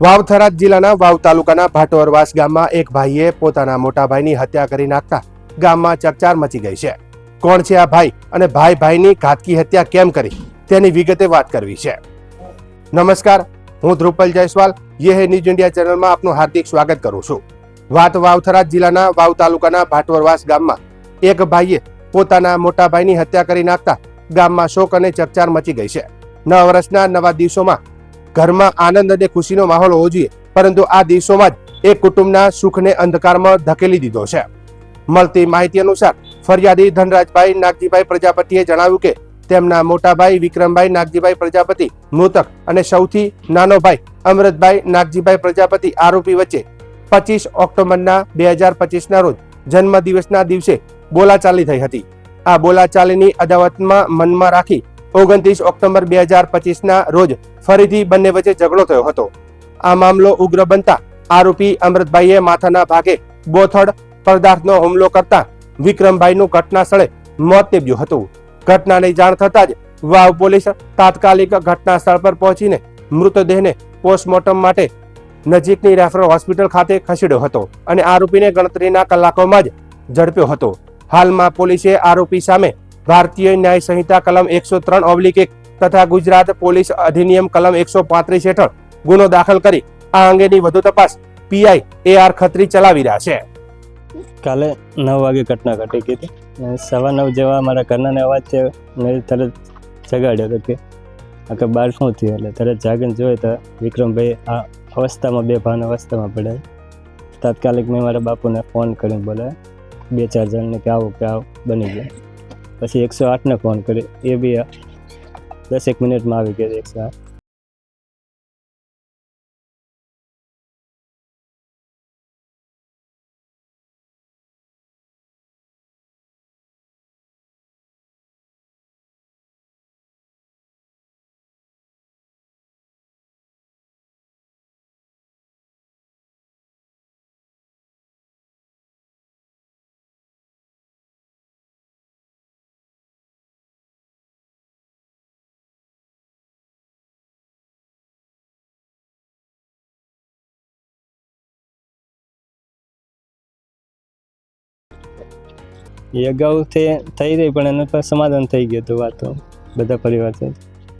વાવ થરાદ જિલ્લાના વાવ તાલુકાના ભાટોરવાસ ગામમાં એક ભાઈએ પોતાના મોટા ભાઈની હત્યા કરી નાખતા ગામમાં ચકચાર મચી ગઈ છે. કોણ છે આ ભાઈ અને ભાઈ ભાઈની ઘાતકી હત્યા કેમ કરી? તેની વિગતે વાત કરવી છે. નમસ્કાર, હું ધ્રુપલ જયસ્વાલ, યે ન્યૂઝ ઇન્ડિયા ચેનલમાં આપનું હાર્દિક સ્વાગત કરું છું. વાત વાવથરાદ જિલ્લાના વાવ તાલુકાના ભાટોરવાસ ગામમાં એક ભાઈએ પોતાના મોટા ભાઈની હત્યા કરી નાખતા ગામમાં શોક અને ચકચાર મચી ગઈ છે. નવા વર્ષના નવા દિવસોમાં ઘરમાં આનંદ અને ખુશીનો માહોલ હોવો જોઈએ, પરંતુ આ દિવસોમાં જ એક કુટુંબના સુખને અંધકારમાં ધકેલી દીધો છે. મળતી માહિતી અનુસાર, ફરિયાદી ધનરાજભાઈ નાગજીભાઈ પ્રજાપતિએ જણાવ્યું કે, તેમના મોટાભાઈ વિક્રમભાઈ નાગજીભાઈ પ્રજાપતિ, મૃતક અને સૌથી નાનો ભાઈ અમૃતભાઈ નાગજીભાઈ પ્રજાપતિ આરોપી વચ્ચે પચીસ ઓક્ટોબરના બે હજાર પચીસના રોજ જન્મદિવસના દિવસે બોલાચાલી થઈ હતી. આ બોલાચાલીની અદાવતમાં મનમાં રાખી ઓગણત્રીસ ઓક્ટોબર બે હજાર પચીસના રોજ ફરીથી બંને વચ્ચે ઝઘડો થયો હતો. આ મામલો ઉગ્ર બનતા આરોપી અમૃતભાઈએ માથાના ભાગે બોથડ પદાર્થનો હુમલો કરતા વિક્રમભાઈનું ઘટના સ્થળે મોત નીપજ્યું હતું. ઘટનાની જાણ થતાં જ વાવ પોલીસ તાત્કાલિક ઘટના સ્થળ પર પહોંચીને મૃતદેહને પોસ્ટમોર્ટમ માટે નજીકની રેફરલ હોસ્પિટલ ખાતે ખસેડ્યો હતો અને આરોપીને ગણતરીના કલાકોમાં જ ઝડપ્યો હતો. હાલમાં પોલીસે આરોપી સામે ભારતીય ન્યાય સંહિતા કલમ એકસો ત્રણ ઓબ્લિક એક તથા ગુજરાત પોલીસ અધિનિયમ કલમ એકસો પાંત્રીસ હેઠળ ગુનો દાખલ કરી આ અંગેની વધુ તપાસ પીઆઈ એ આર ખત્રી ચલાવી રહ્યા છે. કાલે નવ વાગે ઘટના ઘટી હતી સવા નવ જેવા મારા ઘરનાને અવાજ છે મેં તરત જગાડ્યો હતો કે, આ કે બાર શું થયું? એટલે તરત જાગીને જોયો તો વિક્રમભાઈ આ અવસ્થામાં બે ભાન અવસ્થામાં પડે તાત્કાલિક મેં મારા બાપુને ફોન કરીને બોલાવ્યા. બે ચાર જણને કે આવો કે આવો બની ગયા. પછી એકસો આઠને ફોન કર્યો. એ બી દસેક મિનિટમાં આવી ગયો એકસો આઠ. એ અગાઉ થઈ રહી પણ એનું સમાધાન થઈ ગયું હતું વાતો બધા પરિવાર સાથે